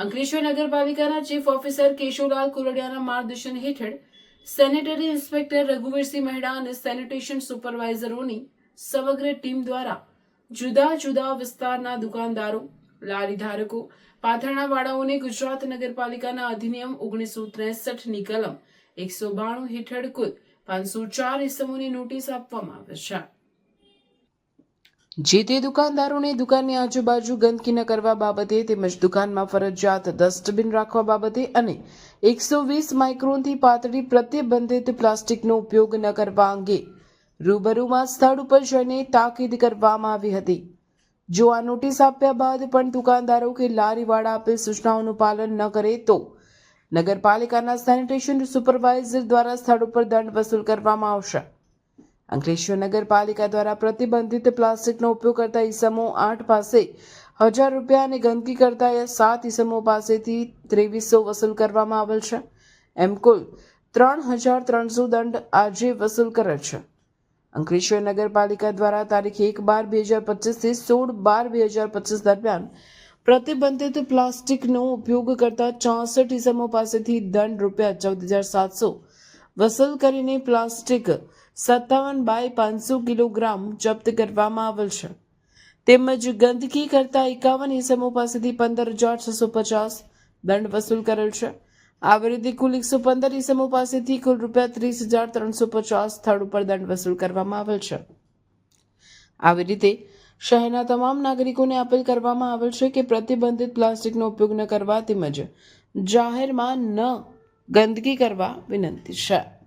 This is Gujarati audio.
અંકલેશ્વર નગરપાલિકાના ચીફ ઓફિસર કેશવલાલ કુરડિયાના માર્ગદર્શન હેઠળ સેનેટરી ઇન્સ્પેક્ટર રઘુવીરસિંહ મહેડા અને સેનિટેશન સુપરવાઇઝરોની સમગ્ર ટીમ દ્વારા જુદા જુદા વિસ્તારના દુકાનદારો, લારી ધારકો, પાથરણાવાળાઓને ગુજરાત નગરપાલિકાના અધિનિયમ ઓગણીસો ત્રેસઠની કલમ એકસો બાણું હેઠળ કુલ પાંચસો ચાર ઇસમોની નોટિસ આપવામાં આવે છે. જે તે દુકાનદારોને દુકાનની આજુબાજુ ગંદકી ન કરવા બાબતે તેમજ દુકાનમાં ફરજિયાત ડસ્ટબિન રાખવા બાબતે અને એકસો વીસ માઇક્રોનથી પાતળી પ્રતિબંધિત પ્લાસ્ટિકનો ઉપયોગ ન કરવા અંગે રૂબરૂમાં સ્થળ ઉપર જઈને તાકીદ કરવામાં આવી હતી. જો આ નોટિસ આપ્યા બાદ પણ દુકાનદારો કે લારીવાળા આપેલ સૂચનાઓનું પાલન ન કરે તો નગરપાલિકાના સેનિટેશન સુપરવાઇઝર દ્વારા સ્થળ ઉપર દંડ વસૂલ કરવામાં આવશે. અંકલેશ્વર નગરપાલિકા દ્વારા પ્રતિબંધિત પ્લાસ્ટિકનો ઉપયોગ કરતા ઈસમો આઠ પાસે હજાર રૂપિયા અને ગંદકી કરતા સાત ઈસમો પાસેથી ત્રેવીસો વસૂલ કરવામાં આવેલ છે. એમ કુલ ત્રણ હજાર ત્રણસો દંડ આજે વસૂલ કરેલ છે. અંકલેશ્વર નગરપાલિકા દ્વારા તારીખ એક બાર બે હજાર પચીસથી સોળ બાર બે હજાર પચીસ દરમિયાન પ્રતિબંધિત પ્લાસ્ટિકનો ઉપયોગ કરતા ચોસઠ ઇસમો પાસેથી દંડ રૂપિયા ચૌદ હજાર સાતસો વસૂલ કરીને પ્લાસ્ટિક સત્તાવન બાય પાંચસો કિલોગ્રામ જપ્ત કરવામાં આવેલ છે. તેમજ ગંદકી કરતા એકાવન ઇસમો પાસેથી પંદર હજાર છસો પચાસ દંડ વસૂલ કરેલ છે. આવી રીતે કુલ એકસો પંદર ઇસમો પાસેથી કુલ રૂપિયા ત્રીસ હજાર ત્રણસો પચાસ સ્થળ ઉપર દંડ વસૂલ કરવામાં આવેલ છે. આવી રીતે શહેરના તમામ નાગરિકોને અપીલ કરવામાં આવેલ છે કે પ્રતિબંધિત પ્લાસ્ટિકનો ઉપયોગ ન કરવા તેમજ જાહેરમાં ન ગંદકી કરવા વિનંતી છે.